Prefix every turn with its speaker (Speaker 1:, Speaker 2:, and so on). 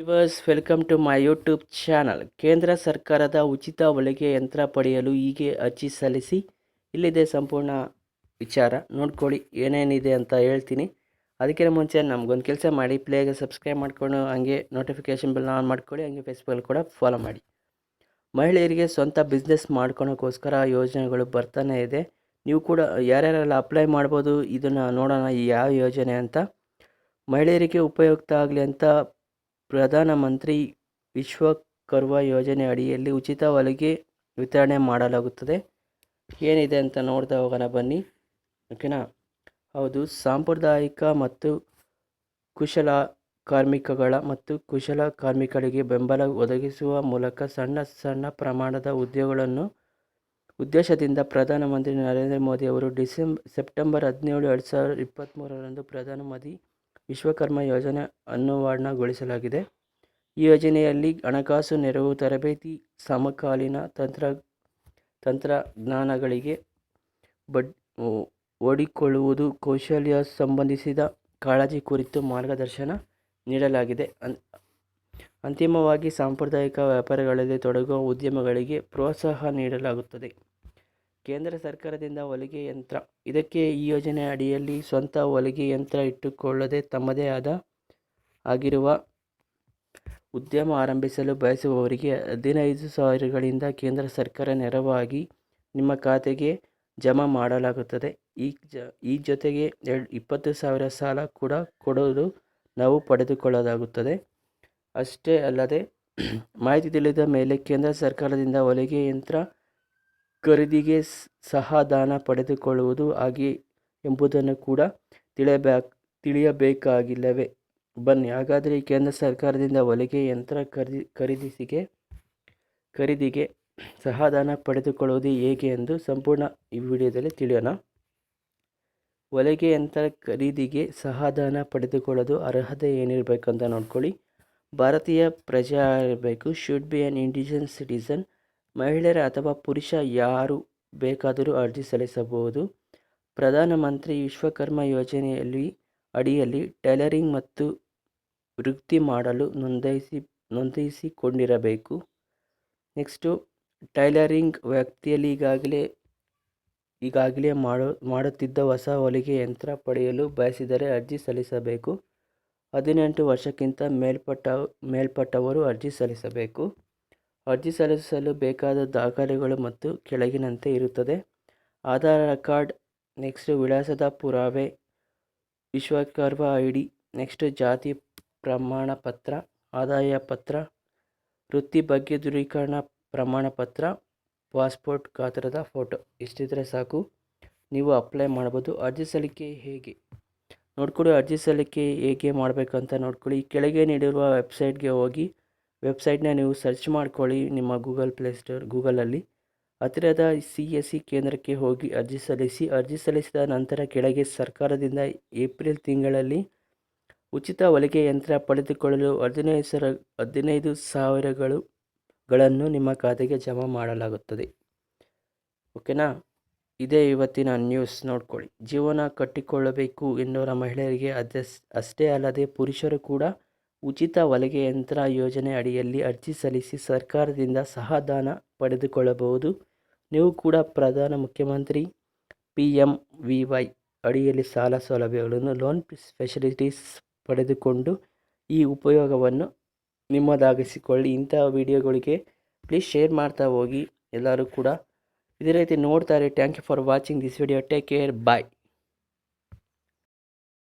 Speaker 1: Viewers welcome to my YouTube channel ಕೇಂದ್ರ ಸರ್ಕಾರದ ಉಚಿತ ಹೊಲಿಗೆ ಯಂತ್ರ ಪಡೆಯಲು ಹೀಗೆ ಅರ್ಜಿ ಸಲ್ಲಿಸಿ. ಇಲ್ಲಿದೆ ಸಂಪೂರ್ಣ ವಿಚಾರ. ನೋಡ್ಕೊಳ್ಳಿ ಏನೇನಿದೆ ಅಂತ ಹೇಳ್ತೀನಿ. ಅದಕ್ಕಿಂತ ಮುಂಚೆ ನಮಗೊಂದು ಕೆಲಸ ಮಾಡಿ, ಪ್ಲೇಗೆ ಸಬ್ಸ್ಕ್ರೈಬ್ ಮಾಡ್ಕೊಂಡು, ಹಂಗೆ ನೋಟಿಫಿಕೇಷನ್ ಬೆಲ್ ಆನ್ ಮಾಡ್ಕೊಳ್ಳಿ, ಹಂಗೆ ಫೇಸ್ಬುಕ್ಕಲ್ಲಿ ಕೂಡ ಫಾಲೋ ಮಾಡಿ. ಮಹಿಳೆಯರಿಗೆ ಸ್ವಂತ ಬಿಸ್ನೆಸ್ ಮಾಡ್ಕೊಳಕ್ಕೋಸ್ಕರ ಯೋಜನೆಗಳು ಬರ್ತಾನೆ ಇದೆ. ನೀವು ಕೂಡ ಯಾರ್ಯಾರೆಲ್ಲ ಅಪ್ಲೈ ಮಾಡ್ಬೋದು, ಇದನ್ನು ನೋಡೋಣ ಯಾವ ಯೋಜನೆ ಅಂತ. ಮಹಿಳೆಯರಿಗೆ ಉಪಯುಕ್ತ ಆಗಲಿ ಅಂತ ಪ್ರಧಾನಮಂತ್ರಿ ವಿಶ್ವಕರ್ಮ ಯೋಜನೆ ಅಡಿಯಲ್ಲಿ ಉಚಿತ ಹೊಲಿಗೆ ವಿತರಣೆ ಮಾಡಲಾಗುತ್ತದೆ. ಏನಿದೆ ಅಂತ ನೋಡ್ತಾ ಹೋಗೋಣ, ಬನ್ನಿ. ಓಕೆನಾ? ಹೌದು, ಸಾಂಪ್ರದಾಯಿಕ ಮತ್ತು ಕುಶಲ ಕಾರ್ಮಿಕಗಳ ಮತ್ತು ಕುಶಲ ಕಾರ್ಮಿಕರಿಗೆ ಬೆಂಬಲ ಒದಗಿಸುವ ಮೂಲಕ ಸಣ್ಣ ಸಣ್ಣ ಪ್ರಮಾಣದ ಉದ್ಯೋಗಗಳನ್ನು ಉದ್ದೇಶದಿಂದ ಪ್ರಧಾನಮಂತ್ರಿ ನರೇಂದ್ರ ಮೋದಿ ಅವರು ಡಿಸೆಂಬ್ ಸೆಪ್ಟೆಂಬರ್ ಹದಿನೇಳು, ಎರಡು ಸಾವಿರದ ಇಪ್ಪತ್ತ್ಮೂರರಂದು ಪ್ರಧಾನಮಂತ್ರಿ ವಿಶ್ವಕರ್ಮ ಯೋಜನೆ ಅನುವಾರ್ಣಗೊಳಿಸಲಾಗಿದೆ. ಈ ಯೋಜನೆಯಲ್ಲಿ ಹಣಕಾಸು ನೆರವು, ತರಬೇತಿ, ಸಮಕಾಲೀನ ತಂತ್ರ, ತಂತ್ರಜ್ಞಾನಗಳಿಗೆ ಬಡ್ ಓಡಿಕೊಳ್ಳುವುದು, ಕೌಶಲ್ಯ ಸಂಬಂಧಿಸಿದ ಕಾಳಜಿ ಕುರಿತು ಮಾರ್ಗದರ್ಶನ ನೀಡಲಾಗಿದೆ. ಅಂತಿಮವಾಗಿ ಸಾಂಪ್ರದಾಯಿಕ ವ್ಯಾಪಾರಗಳಲ್ಲಿ ತೊಡಗುವ ಉದ್ಯಮಗಳಿಗೆ ಪ್ರೋತ್ಸಾಹ ನೀಡಲಾಗುತ್ತದೆ. ಕೇಂದ್ರ ಸರ್ಕಾರದಿಂದ ಹೊಲಿಗೆ ಯಂತ್ರ. ಇದಕ್ಕೆ ಈ ಯೋಜನೆ ಅಡಿಯಲ್ಲಿ ಸ್ವಂತ ಹೊಲಿಗೆ ಯಂತ್ರ ಇಟ್ಟುಕೊಳ್ಳದೆ ತಮ್ಮದೇ ಆದ ಆಗಿರುವ ಉದ್ಯಮ ಆರಂಭಿಸಲು ಬಯಸುವವರಿಗೆ ಹದಿನೈದು ಸಾವಿರಗಳಿಂದ ಕೇಂದ್ರ ಸರ್ಕಾರ ನೆರವಾಗಿ ನಿಮ್ಮ ಖಾತೆಗೆ ಜಮಾ ಮಾಡಲಾಗುತ್ತದೆ. ಈ ಜ, ಈ ಜೊತೆಗೆ ಎರಡು ಇಪ್ಪತ್ತು ಸಾವಿರ ಸಾಲ ಕೂಡ ಕೊಡಲು ನಾವು ಪಡೆದುಕೊಳ್ಳಲಾಗುತ್ತದೆ. ಅಷ್ಟೇ ಅಲ್ಲದೆ, ಮಾಹಿತಿ ತಿಳಿದ ಮೇಲೆ ಕೇಂದ್ರ ಸರ್ಕಾರದಿಂದ ಹೊಲಿಗೆ ಯಂತ್ರ ಖರೀದಿಗೆ ಸಹದಾನ ಪಡೆದುಕೊಳ್ಳುವುದು ಹಾಗೆ ಎಂಬುದನ್ನು ಕೂಡ ತಿಳಿಯಬೇಕು ತಿಳಿಯಬೇಕಾಗಿಲ್ಲವೇ? ಬನ್ನಿ, ಹಾಗಾದರೆ ಕೇಂದ್ರ ಸರ್ಕಾರದಿಂದ ಹೊಲಿಗೆ, ಯಂತ್ರ ಖರೀದಿ, ಖರೀದಿಸಿಗೆ, ಖರೀದಿಗೆ ಸಹಾಯಧನ ಪಡೆದುಕೊಳ್ಳುವುದು ಹೇಗೆ ಎಂದು ಸಂಪೂರ್ಣ ಈ ವಿಡಿಯೋದಲ್ಲಿ ತಿಳಿಯೋಣ. ಹೊಲಿಗೆ, ಯಂತ್ರ ಖರೀದಿಗೆ ಸಹಾಯಧನ ಪಡೆದುಕೊಳ್ಳೋದು ಅರ್ಹತೆ ಏನಿರಬೇಕು ಅಂತ ನೋಡ್ಕೊಳ್ಳಿ. ಭಾರತೀಯ ಪ್ರಜೆ ಇರಬೇಕು should be an indigenous citizen ಮಹಿಳೆಯರ ಅಥವಾ ಪುರುಷ ಯಾರು ಬೇಕಾದರೂ ಅರ್ಜಿ ಸಲ್ಲಿಸಬಹುದು. ಪ್ರಧಾನಮಂತ್ರಿ ವಿಶ್ವಕರ್ಮ ಯೋಜನೆಯಲ್ಲಿ ಅಡಿಯಲ್ಲಿ ಟೈಲರಿಂಗ್ ಮತ್ತು ವೃತ್ತಿ ಮಾಡಲು ನೋಂದಾಯಿಸಿ, ನೋಂದಾಯಿಸಿಕೊಂಡಿರಬೇಕು. ನೆಕ್ಸ್ಟು, ಟೈಲರಿಂಗ್ ವ್ಯಕ್ತಿಯಲ್ಲಿ ಈಗಾಗಲೇ ಈಗಾಗಲೇ ಮಾಡೋ, ಮಾಡುತ್ತಿದ್ದ ಹೊಸ ಹೊಲಿಗೆ ಯಂತ್ರ ಪಡೆಯಲು ಬಯಸಿದರೆ ಅರ್ಜಿ ಸಲ್ಲಿಸಬೇಕು. ಹದಿನೆಂಟು ವರ್ಷಕ್ಕಿಂತ ಮೇಲ್ಪಟ್ಟ, ಮೇಲ್ಪಟ್ಟವರು ಅರ್ಜಿ ಸಲ್ಲಿಸಬೇಕು. ಅರ್ಜಿ ಸಲ್ಲಿಸಲು ಬೇಕಾದ ದಾಖಲೆಗಳು ಮತ್ತು ಕೆಳಗಿನಂತೆ ಇರುತ್ತದೆ. ಆಧಾರ ಕಾರ್ಡ್, ನೆಕ್ಸ್ಟ್ ವಿಳಾಸದ ಪುರಾವೆ, ವಿಶ್ವಕರ್ಮ ಐ ಡಿ ನೆಕ್ಸ್ಟ್ ಜಾತಿ ಪ್ರಮಾಣ ಪತ್ರ ಆದಾಯ ಪತ್ರ, ವೃತ್ತಿ ಬಗ್ಗೆ ದೃಢೀಕರಣ ಪ್ರಮಾಣ ಪತ್ರ ಪಾಸ್ಪೋರ್ಟ್ ಗಾತ್ರದ ಫೋಟೋ ಇಷ್ಟಿದ್ರೆ ಸಾಕು. ನೀವು ಅಪ್ಲೈ ಮಾಡ್ಬೋದು. ಅರ್ಜಿ ಸಲ್ಲಿಕೆ ಹೇಗೆ? ನೋಡ್ಕೊಳ್ಳಿ, ಅರ್ಜಿ ಸಲ್ಲಿಕೆ ಹೇಗೆ ಮಾಡಬೇಕಂತ ನೋಡ್ಕೊಳ್ಳಿ. ಕೆಳಗೆ ನೀಡಿರುವ ವೆಬ್ಸೈಟ್ಗೆ ಹೋಗಿ ವೆಬ್ಸೈಟ್ನ ನೀವು ಸರ್ಚ್ ಮಾಡ್ಕೊಳ್ಳಿ ನಿಮ್ಮ ಗೂಗಲ್ ಪ್ಲೇ ಸ್ಟೋರ್, ಗೂಗಲಲ್ಲಿ. ಹತ್ತಿರದ ಸಿ ಎಸ್ ಸಿ ಕೇಂದ್ರಕ್ಕೆ ಹೋಗಿ ಅರ್ಜಿ ಸಲ್ಲಿಸಿ. ಅರ್ಜಿ ಸಲ್ಲಿಸಿದ ನಂತರ ಕೆಳಗೆ ಸರ್ಕಾರದಿಂದ ಏಪ್ರಿಲ್ ತಿಂಗಳಲ್ಲಿ ಉಚಿತ ಹೊಲಿಗೆ ಯಂತ್ರ ಪಡೆದುಕೊಳ್ಳಲು ಹದಿನೈದು ಸರ, ಹದಿನೈದು ಸಾವಿರಗಳು ಗಳನ್ನು ನಿಮ್ಮ ಖಾತೆಗೆ ಜಮಾ ಮಾಡಲಾಗುತ್ತದೆ. ಓಕೆನಾ? ಇದೇ ಇವತ್ತಿನ ನ್ಯೂಸ್ ನೋಡ್ಕೊಳ್ಳಿ. ಜೀವನ ಕಟ್ಟಿಕೊಳ್ಳಬೇಕು ಎನ್ನುವರ ಮಹಿಳೆಯರಿಗೆ ಅದೇ ಅಷ್ಟೇ ಅಲ್ಲದೆ ಪುರುಷರು ಕೂಡ ಉಚಿತ ಹೊಲಿಗೆ ಯಂತ್ರ ಯೋಜನೆ ಅಡಿಯಲ್ಲಿ ಅರ್ಜಿ ಸಲ್ಲಿಸಿ ಸರ್ಕಾರದಿಂದ ಸಹಾಯಧನ ಪಡೆದುಕೊಳ್ಳಬಹುದು. ನೀವು ಕೂಡ ಪ್ರಧಾನ ಮುಖ್ಯಮಂತ್ರಿ ಪಿ ಎಂ ವಿ ವೈ ಅಡಿಯಲ್ಲಿ ಸಾಲ ಸೌಲಭ್ಯಗಳನ್ನು ಲೋನ್ ಫೆಸಿಲಿಟೀಸ್ ಪಡೆದುಕೊಂಡು ಈ ಉಪಯೋಗವನ್ನು ನಿಮ್ಮದಾಗಿಸಿಕೊಳ್ಳಿ. ಇಂತಹ ವಿಡಿಯೋಗಳಿಗೆ ಪ್ಲೀಸ್ ಶೇರ್ ಮಾಡ್ತಾ ಹೋಗಿ. ಎಲ್ಲರೂ ಕೂಡ ಇದೇ ರೀತಿ ನೋಡ್ತಾರೆ thank you for watching this video take care bye